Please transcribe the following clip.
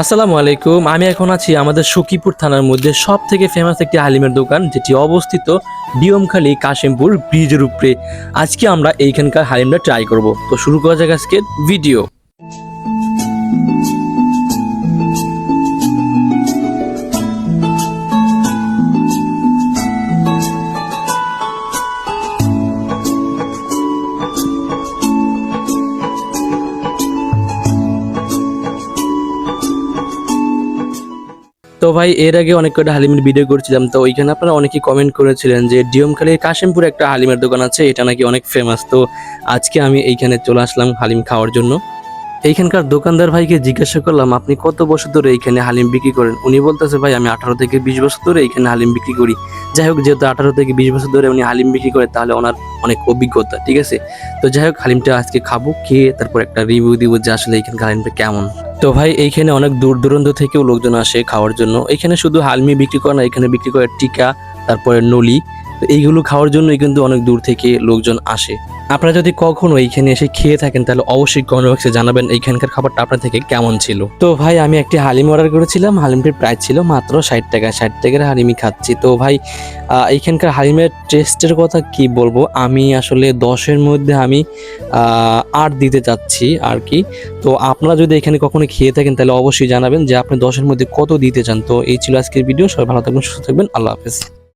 আসসালামু আলাইকুম। আমি এখন আছি আমাদের সখীপুর থানার মধ্যে সব থেকে ফেমাস একটি হালিমের দোকান, যেটি অবস্থিত বিয়মখালী কাশিমপুর ব্রিজের উপরে। আজকে আমরা এইখানকার হালিমটা ট্রাই করব। তো শুরু করা যাক আজকের ভিডিও তো ভাই, এর আগে অনেক কটা হালিমের ভিডিও করছিলাম, তো ওইখানে আপনারা অনেকেই কমেন্ট করেছিলেন যে ডিওমখালীর কাশিমপুরে একটা হালিমের দোকান আছে, এটা নাকি অনেক ফেমাস তো আজকে আমি এইখানে চলে আসলাম হালিম খাওয়ার জন্য। এইখানকার দোকানদার ভাইকে জিজ্ঞাসা করলাম, আপনি কত বছর ধরে এইখানে হালিম বিক্রি করেন? উনি বলতেছে, ভাই, আমি আঠারো থেকে বিশ বছর ধরে এইখানে হালিম বিক্রি করি। যাই হোক, যেহেতু আঠারো থেকে বিশ বছর ধরে উনি হালিম বিক্রি করে, তাহলে ওনার অনেক অভিজ্ঞতা, ঠিক আছে? তো যাই হোক, হালিমটা আজকে খাব, খেয়ে তারপর একটা রিভিউ দিব যে আসলে এইখানকার হালিমটা কেমন। তো ভাই, এইখানে অনেক দূর দূরান্ত থেকেও লোকজন আসে খাওয়ার জন্য। এখানে শুধু হালমি বিক্রি করে না, এখানে বিক্রি করে টিকা, তারপরে নলি তো এইগুলো খাওয়ার জন্যই কিন্তু অনেক দূর থেকে লোকজন আসে। আপনারা যদি কখনো এইখানে এসে খেয়ে থাকেন, তাহলে অবশ্যই কমেন্ট বক্সে জানাবেন এইখানকার খাবারটা আপনার থেকে কেমন ছিল। তো ভাই, আমি একটি হালিম অর্ডার করেছিলাম। হালিমটির প্রাইস ছিল মাত্র ষাট টাকা। ষাট টাকার হালিমি খাচ্ছি। তো ভাই এইখানকার হালিমের টেস্টের কথা কি বলব? আমি আসলে দশের মধ্যে আমি আট দিতে চাচ্ছি আর কি। তো আপনারা যদি এখানে কখনো খেয়ে থাকেন, তাহলে অবশ্যই জানাবেন যে আপনি দশের মধ্যে কত দিতে চান। তো এই ছিল আজকের ভিডিও সবাই ভালো থাকবেন, সুস্থ থাকবেন। আল্লাহ হাফেজ।